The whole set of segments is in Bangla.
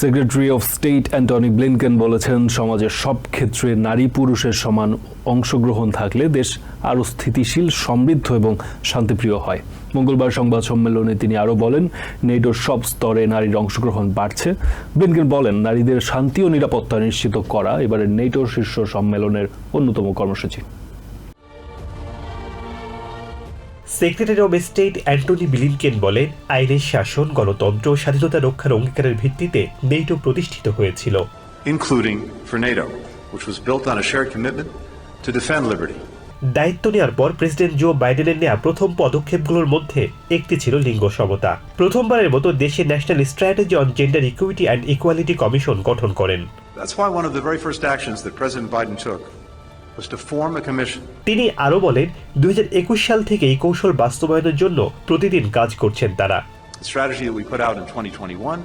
Secretary of state Antony Blinken বলেছেন, সমাজের সব ক্ষেত্রে নারী পুরুষের সমান অংশগ্রহণ থাকলে দেশ আরও স্থিতিশীল, সমৃদ্ধ এবং শান্তিপ্রিয় হয়। মঙ্গলবার সংবাদ সম্মেলনে তিনি আরও বলেন, নেটোর সব স্তরে নারীর অংশগ্রহণ বাড়ছে। ব্লিনকেন বলেন, নারীদের শান্তি ও নিরাপত্তা নিশ্চিত করা এবারের নেটোর শীর্ষ সম্মেলনের অন্যতম কর্মসূচি। Secretary of state Antony Blinken বলেন আইনের শাসন গণতন্ত্র ও স্বাধীনতা রক্ষার অঙ্গীকারের ভিত্তিতে নেটো প্রতিষ্ঠিত হয়েছিল। Including for NATO, which was built on a shared commitment to defend liberty. দায়িত্ব নেওয়ার পর প্রেসিডেন্ট জো বাইডেনের নেওয়া প্রথম পদক্ষেপগুলোর মধ্যে একটি ছিল লিঙ্গ সমতা। প্রথমবারের মতো দেশে national strategy on gender equity and equality commission গঠন করেন। That's why one of the very first actions that President Biden took তিনি আরও বলেন দুই হাজার একুশ সাল থেকে এই কৌশল বাস্তবায়নের জন্য প্রতিদিন কাজ করছেন তারা। A strategy that we put out in 2021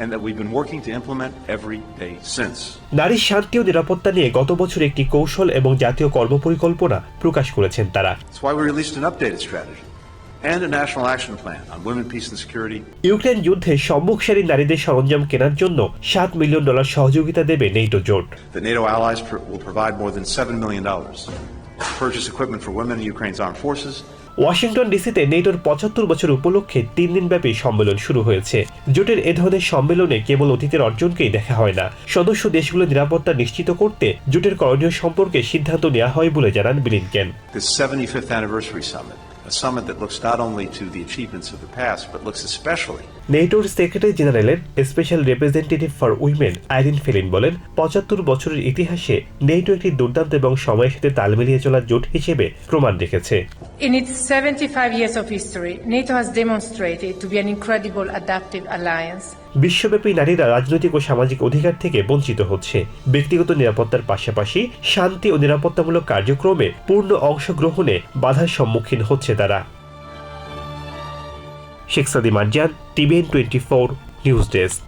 and that we've been working to implement every day since. নারীর শান্তি ও নিরাপত্তা নিয়ে গত বছর একটি কৌশল এবং জাতীয় কর্মপরিকল্পনা প্রকাশ করেছেন তারা। That's why we released an updated strategy and a national action plan on women, peace, and security. Ukraine যুদ্ধে সম্মুখ সারির নারীদের সরঞ্জাম কেনার জন্য সাত মিলিয়ন ডলার সহযোগিতা দেবে নেটো জোট। The NATO allies pr- will provide more than $7 million to purchase equipment for women in Ukraine's armed forces. Washington ডিসিতে নেটোর পঁচাত্তর বছর উপলক্ষে তিন দিনব্যাপী সম্মেলন শুরু হয়েছে। জোটের এ ধরনের সম্মেলনে কেবল অতীতের অর্জনকেই দেখা হয় না। সদস্য দেশগুলোর নিরাপত্তা নিশ্চিত করতে জোটের করণীয় সম্পর্কে সিদ্ধান্ত নেওয়া হয় বলে জানান Blinken This 75th anniversary summit, a summit that looks not only to the achievements of the past, but looks especially নেটোর সেক্রেটারি জেনারেলের special representative for women Irene Fellin বলেন পঁচাত্তর বছরের ইতিহাসে নেটো একটি দুর্দান্ত এবং সময়ের সাথে তাল মিলিয়ে চলা জোট হিসেবে প্রমাণ রেখেছে। In its 75 years of history, NATO has demonstrated to be an incredible adaptive alliance. বিশ্বব্যাপী নারীরা রাজনৈতিক ও সামাজিক অধিকার থেকে বঞ্চিত হচ্ছে। ব্যক্তিগত নিরাপত্তার পাশাপাশি শান্তি ও নিরাপত্তামূলক কার্যক্রমে পূর্ণ অংশগ্রহণে বাধার সম্মুখীন হচ্ছে তারা। Sheikh Sadi Marjan TVN twenty four news desk.